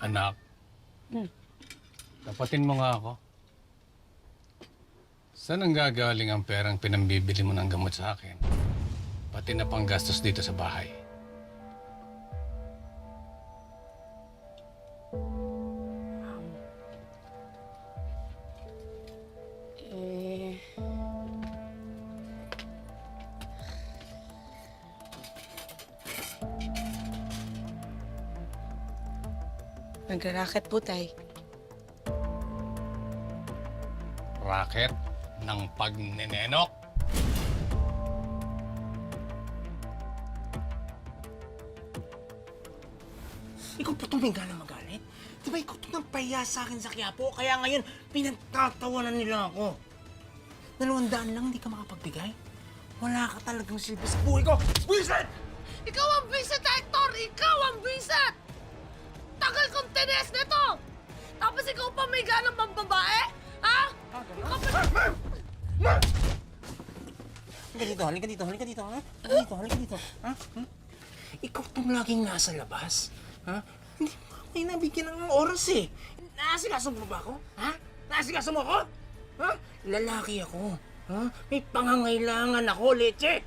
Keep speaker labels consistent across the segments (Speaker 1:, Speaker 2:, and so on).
Speaker 1: Anak,
Speaker 2: Hmm.
Speaker 1: tapatin mo nga ako. Saan ang gagaling ang perang pinambibili mo ng gamot sa akin? Pati na pang gastos dito sa bahay.
Speaker 2: Nagra-racket po, tay.
Speaker 1: Racket ng pagnenenok.
Speaker 3: Ikaw pa tuminga na magalit? Di ba ikaw itong nagpahiya sa akin sa Quiapo? Kaya ngayon, pinagtatawanan nila ako. Dalawang daan lang, hindi ka makapagbigay? Wala ka talagang silbi sa buhay ko! Buisit!
Speaker 4: Ikaw ang bisit, Hector! Ikaw
Speaker 3: Halika dito, halika dito, halika dito, ha? Halika dito, halika dito, ha? Hmm? Ikaw itong laging nasa labas, ha? Hindi mo ako nabigyan ng oras eh. Naasikaso mo ba ako? Ha? Naasikaso mo ako? Ha? Lalaki ako, ha? May pangangailangan ako, leche!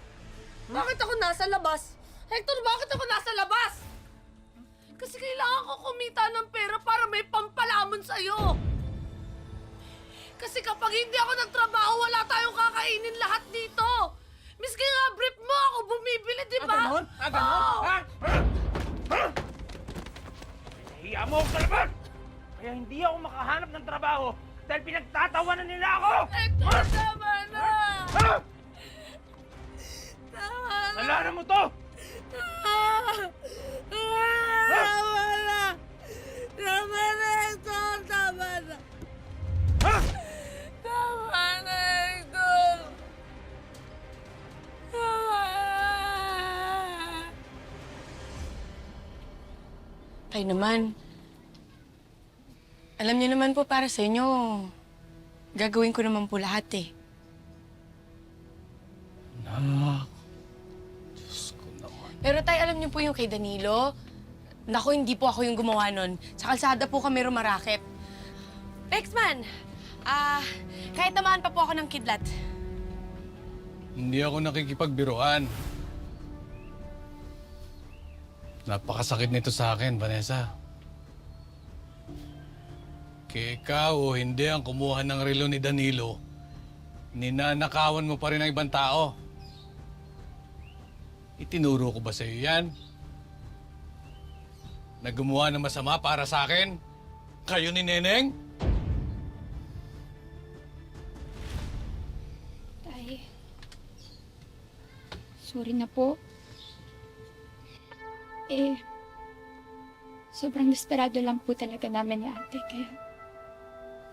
Speaker 4: Bakit ako nasa labas? Hector, bakit ako nasa labas? Kasi kailangan ko kumita ng pera para may pampalamon sa'yo. Kasi kapag hindi ako nagtrabaho, wala tayong kakainin lahat dito. Miski nga brief mo ako bumibili, di
Speaker 3: Ah,
Speaker 4: ba?
Speaker 3: ganon? Ah, ganon?
Speaker 4: Oo.
Speaker 3: Ha? Ha? Ha? Nahiya mo ako sa labas! Kaya hindi ako makahanap ng trabaho dahil pinagtatawanan nila ako!
Speaker 4: Hector, tama na!
Speaker 3: Ha?
Speaker 4: Tama na!
Speaker 3: Nalaran mo to!
Speaker 2: Tay naman. Alam niyo naman po para sa inyo, gagawin ko naman po lahat eh.
Speaker 1: Anak, Diyos ko naman.
Speaker 2: Pero tay, alam niyo po yung kay Danilo? Naku, hindi po ako yung gumawa nun. Sa kalsada po kami rumarakit. Bexman! Ah, kahit tamaan pa po ako ng kidlat.
Speaker 1: Hindi ako nakikipagbiruan. Napakasakit nito sa akin, Vanessa. Kaya ikaw o hindi ang kumuha ng relo ni Danilo, ninanakawan mo pa rin ang ibang tao. Itinuro ko ba sa iyo yan? Na ng masama para sa akin? Kayo ni Neneng?
Speaker 5: Tay. Sorry na po. Eh, sobrang desperado lang po talaga namin ni ate, kaya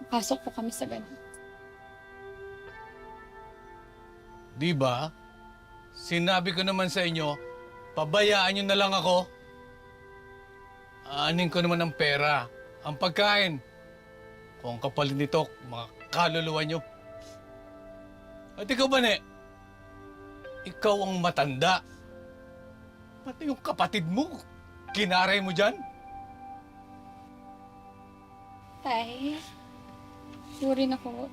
Speaker 5: pasok po kami sa ganun.
Speaker 1: Di ba? Sinabi ko naman sa inyo, pabayaan nyo na lang ako. Aanin ko naman ang pera, ang pagkain. Kung ang kapalit nito, mga kaluluwa nyo. At ikaw ba, Ne? Ikaw ang matanda. Pati yung kapatid mo, kinaray mo dyan?
Speaker 5: Tay, sorry na po.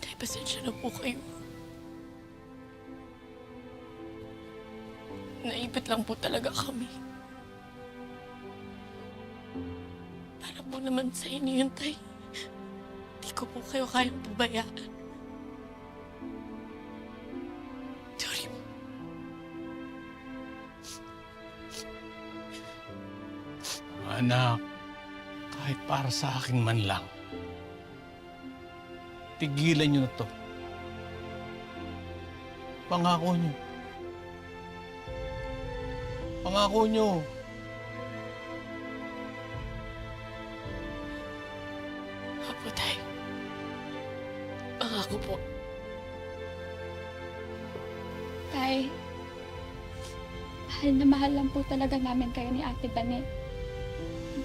Speaker 2: Tay, pasensya na po kayo. Naipit lang po talaga kami. Para po naman sa inyo yun, Tay. Hindi ko po kayo kayang pabayaan.
Speaker 1: Anak, kahit para sa akin man lang, tigilan nyo na to. Pangako nyo. Pangako nyo.
Speaker 2: Apo, Tay. Pangako po.
Speaker 5: Tay, mahal na mahal lang po talaga namin kayo ni Ate Banet.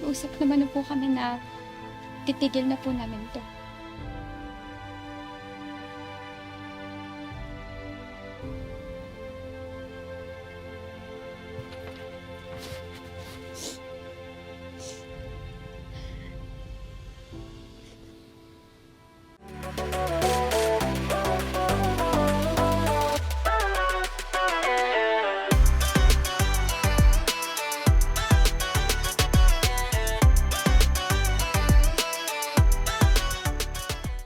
Speaker 5: Nag-uusap naman na po kami na titigil na po namin to.